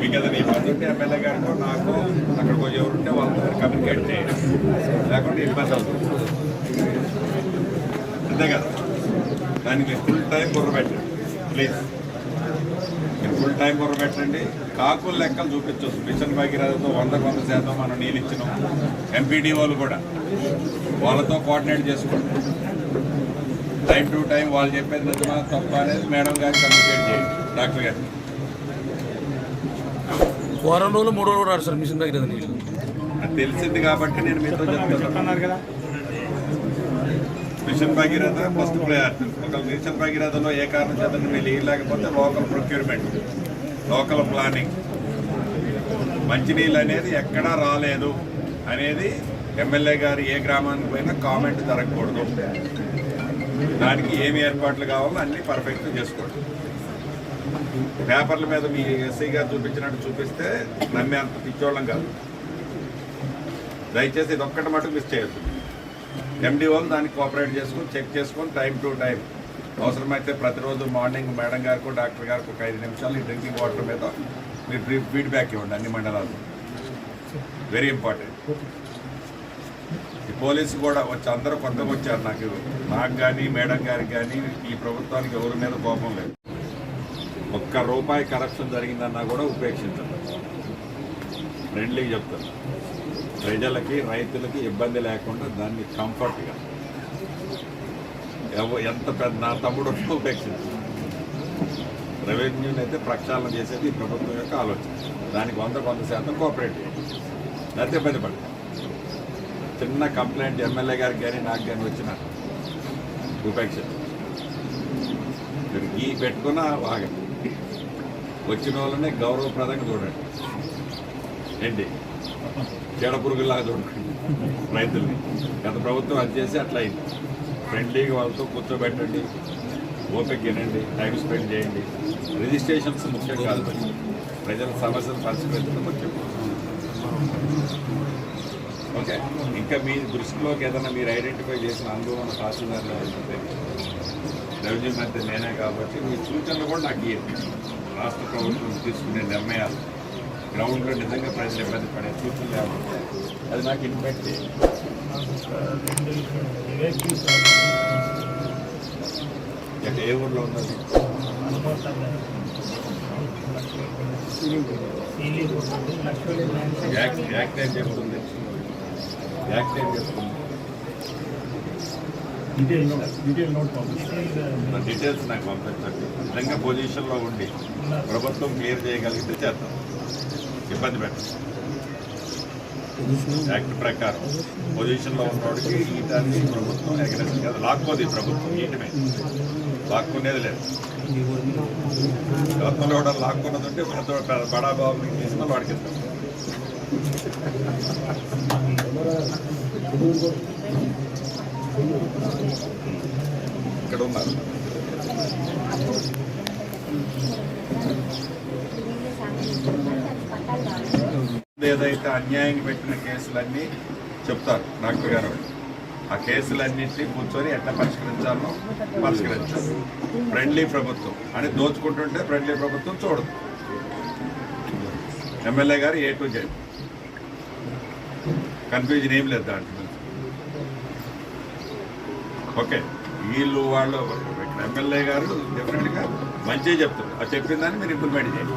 నాకు అక్కడ కొంచెం ఎవరుంటే వాళ్ళతో కమ్యూనికేట్ చేయండి లేకుంటే ఇబ్బంది అవుతుంది. అంతే కదా? దానికి ఫుల్ టైం బుర్ర పెట్టండి ప్లీజ్ మీరు ఫుల్ టైం బుర్ర పెట్టండి కాకుల లెక్కలు చూపించవచ్చు మిషన్ భాగీరథతో వందకు వంద శాతం మనం నీళ్ళు ఇచ్చినాం. ఎంపీడీ వాళ్ళు కూడా. వాళ్ళతో కోఆర్డినేట్ చేసుకోండి. టైం టు టైం వాళ్ళు చెప్పేది నిజమా తప్ప అనేది మేడం గారికి కమ్యూనికేట్ చేయండి. డాక్టర్ గారికి వారం రోజులు మూడు రోజులు రాడు సార్ మిషన్ దగ్గర నీళ్ళు. అది తెలిసింది కాబట్టి నేను మీతో చెప్తున్నాను. కదా. మిషన్ భగీరథ ఫస్ట్ ప్రయారిటీ ఒక మిషన్ భగీరథలో ఏ కారణం చేత మీరు నీళ్ళు లేకపోతే లోకల్ ప్రొక్యూర్మెంట్ లోకల్ ప్లానింగ్ మంచినీళ్ళు అనేది ఎక్కడా రాలేదు అనేది ఎమ్మెల్యే గారు ఏ గ్రామానికి పోయినా కామెంట్ జరగకూడదు. దానికి ఏమి ఏర్పాట్లు కావాలో అన్నీ పర్ఫెక్ట్ చేసుకోండి. పేపర్ల మీద మీ ఎస్ఐ గారు చూపించినట్టు చూపిస్తే నమ్మే అంత పిచ్చోళ్ళం కాదు. దయచేసి ఇది ఒక్కటి మటుకు మిస్ చేయొద్దు. ఎండి దానికి కోఆపరేట్ చేసుకొని చెక్ చేసుకొని టైం టు టైం అవసరమైతే ప్రతిరోజు మార్నింగ్ మేడం గారికి డాక్టర్ గారికి ఒక ఐదు నిమిషాలు ఈ డ్రింకింగ్ వాటర్ మీద మీరు బ్రీఫ్ ఫీడ్బ్యాక్ ఇవ్వండి అన్ని మండలాలు వెరీ ఇంపార్టెంట్ ఈ పోలీసు కూడా వచ్చి అందరూ కొత్తగా వచ్చారు నాకు. నాకు కానీ మేడం గారికి కానీ ఈ ప్రభుత్వానికి ఎవరి మీద కోపం లేదు. ఒక్క రూపాయి కరప్షన్ జరిగిందన్నా కూడా ఉపేక్షించండి ఫ్రెండ్లీ చెప్తారు. ప్రజలకి రైతులకి ఇబ్బంది లేకుండా దాన్ని కంఫర్ట్గా ఎవ- ఎంత పెద్ద నా తమ్ముడు ఉన్నా ఉపేక్షించు రెవెన్యూని అయితే ప్రక్షాళన చేసేది ఈ ప్రభుత్వం యొక్క ఆలోచన. దానికి వంద వంద శాతం కోఆపరేట్ చేయండి లేకపోతే ఇబ్బంది పడతాం చిన్న కంప్లైంట్ ఎమ్మెల్యే గారికి కానీ నాకు కానీ వచ్చిన ఉపేక్షించు మీరు గీ పెట్టుకున్నా ఆగండి వచ్చిన వాళ్ళనే గౌరవప్రదంగా చూడండి. ఏంటి? చీడ పురుగులాగా చూడండి. రైతుల్ని. గత ప్రభుత్వం అది చేసి అట్లా అయింది. ఫ్రెండ్లీగా వాళ్ళతో కూర్చోబెట్టండి. ఓపిక వినండి. టైం స్పెండ్ చేయండి. రిజిస్ట్రేషన్స్ ముఖ్యం కాదు ప్రజల సమస్యలు పరిష్కరించడం ముఖ్యం. ఓకే. ఇంకా మీ దృష్టిలోకి ఏదైనా మీరు ఐడెంటిఫై చేసిన అనుభవం తహసీల్దార్లో ఉంటే రెవెన్యూ మంత్రి నేనే కాబట్టి మీ సూచనలు కూడా నాకు ఇవ్వండి రాష్ట్ర ప్రభుత్వం తీసుకునే నిర్ణయాలు గ్రౌండ్లో నిజంగా ప్రజలు ఇబ్బంది పడే సూచనలు ఏమంటే అది నాకు ఇన్వైట్ చేయండి ఏ ఊర్లో ఉన్నది? యాక్ట్ యాక్ట్ ఏం చెప్తుంది యాక్ట్ ఏం చెప్తుంది డీటెయిల్స్ నాకు పంపించండి. నిజంగా పొజిషన్లో ఉండి ప్రభుత్వం క్లియర్ చేయగలిగితే చేద్దాం ఇబ్బంది పెట్టండి యాక్ట్ ప్రకారం పొజిషన్లో ఉన్నవాడికి ఈటాన్ని ప్రభుత్వం ఎగరేసి కాదు లాక్కోదు ప్రభుత్వం ఈటమే లాక్కునేది లేదు. గతంలో కూడా లాక్కున్నది ఉంటే మనతో బడా బాబు తీసుకున్న వాడికి ఇస్తాం. ఇక్కడ ఉన్నారు ఏదైతే అన్యాయంగా పెట్టిన కేసులన్నీ చెప్తారు డాక్టర్ గారు. ఆ కేసులన్నింటినీ కూర్చొని ఎట్లా పరిష్కరించాలో పరిష్కరించాలి. ఫ్రెండ్లీ ప్రభుత్వం. అని దోచుకుంటుంటే ఫ్రెండ్లీ ప్రభుత్వం చూడదు. ఎమ్మెల్యే గారు ఏ టు జెడ్. కన్ఫ్యూజన్ ఏం లేదు దాంట్లో. ఓకే. వీళ్ళు వాళ్ళు ఇక్కడ ఎమ్మెల్యే గారు డెఫినెట్గా మంచిగా చెప్తారు అది చెప్పిన దాన్ని మీరు ఇంప్లిమెంట్ చేయండి.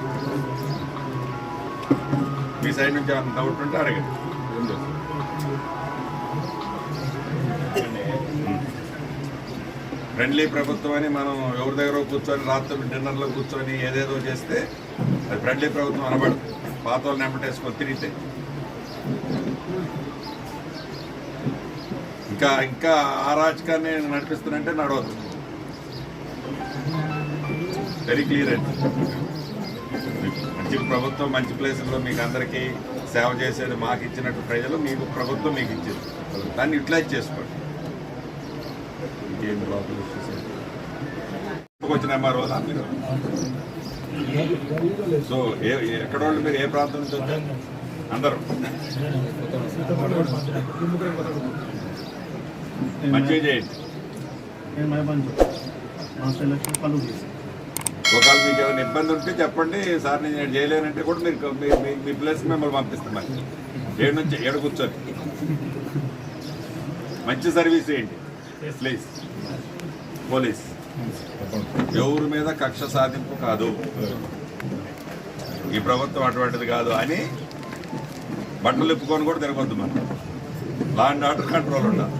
మీ సైడ్ నుంచి ఏమైనా డౌట్ ఉంటే అడగండి. ఫ్రెండ్లీ ప్రభుత్వం అని మనం ఎవరి దగ్గర కూర్చొని రాత్రి డిన్నర్లో కూర్చొని ఏదేదో చేస్తే అది ఫ్రెండ్లీ ప్రభుత్వం అనబడదు. పాత వాళ్ళని వెంబటేసుకొని తిరిగితే. ఇంకా ఇంకా ఆ రాజకాన్ని నడిపిస్తున్నంటే నడవద్దు వెరీ క్లియర్ అండి. మంచి ప్రభుత్వం మంచి ప్లేసుల్లో మీకు అందరికీ సేవ చేసేది మాకు ఇచ్చినట్టు ప్రజలు మీకు ప్రభుత్వం మీకు ఇచ్చింది. దాన్ని యూటిలైజ్ చేసుకోండి. ఇంకేంటి లోపల వచ్చిన ఎంఆర్ఓ మీరు? సో ఏ ఎక్కడ వాళ్ళు మీరు ఏ ప్రాంతం నుంచి వచ్చారు? అందరూ. మంచిగా చేయండి. నేను మహబాన్ లాస్ట్ ఎలక్షన్ పనులు చేశాను ఒకవేళ మీకు ఏమైనా ఇబ్బంది ఉంటే చెప్పండి. సార్ నేను చేయలేనంటే కూడా మీరు మీ- ప్లేస్ మిమ్మల్ని పంపిస్తాం ఏడు నుంచి ఏడు కూర్చొని మంచి సర్వీస్ ఏంటి ప్లీజ్ పోలీస్ ఎవరి మీద కక్ష సాధింపు కాదు. ఈ ప్రభుత్వం అటువంటిది కాదు అని బట్టలు ఇప్పుకొని కూడా తిరగొద్దు మనం లా అండ్ ఆర్డర్ కంట్రోల్ ఉండాలి.